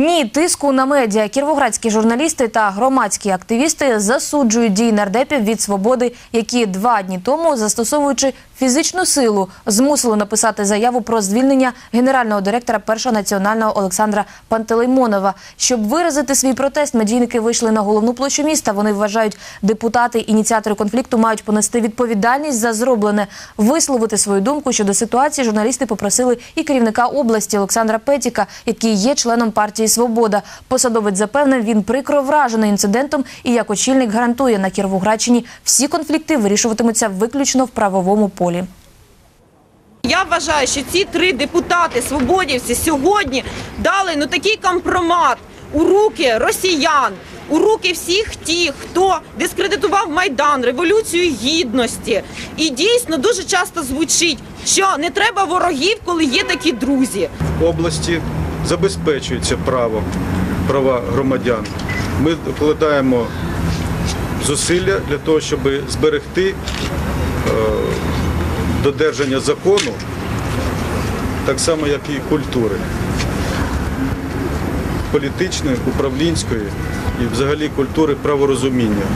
Ні, тиску на медіа. Кіровоградські журналісти та громадські активісти засуджують дії нардепів від свободи, які два дні тому, застосовуючи фізичну силу, змусили написати заяву про звільнення генерального директора першого національного Олександра Пантелеймонова. Щоб виразити свій протест, медійники вийшли на головну площу міста. Вони вважають, депутати, ініціатори конфлікту мають понести відповідальність за зроблене. Висловити свою думку щодо ситуації журналісти попросили і керівника області Олександра Петіка, який є членом партії Свобода. Посадовець запевнив, він прикро вражений інцидентом і як очільник гарантує на Кіровоградщині всі конфлікти вирішуватимуться виключно в правовому полі. Я вважаю, що ці три депутати свободівці сьогодні дали ну такий компромат у руки росіян, у руки всіх тих, хто дискредитував майдан, революцію гідності. І дійсно дуже часто звучить, що не треба ворогів, коли є такі друзі. в області забезпечується право, права громадян. Ми вкладаємо зусилля для того, щоб зберегти е, додержання закону, так само, як і культури політичної, управлінської і взагалі культури праворозуміння.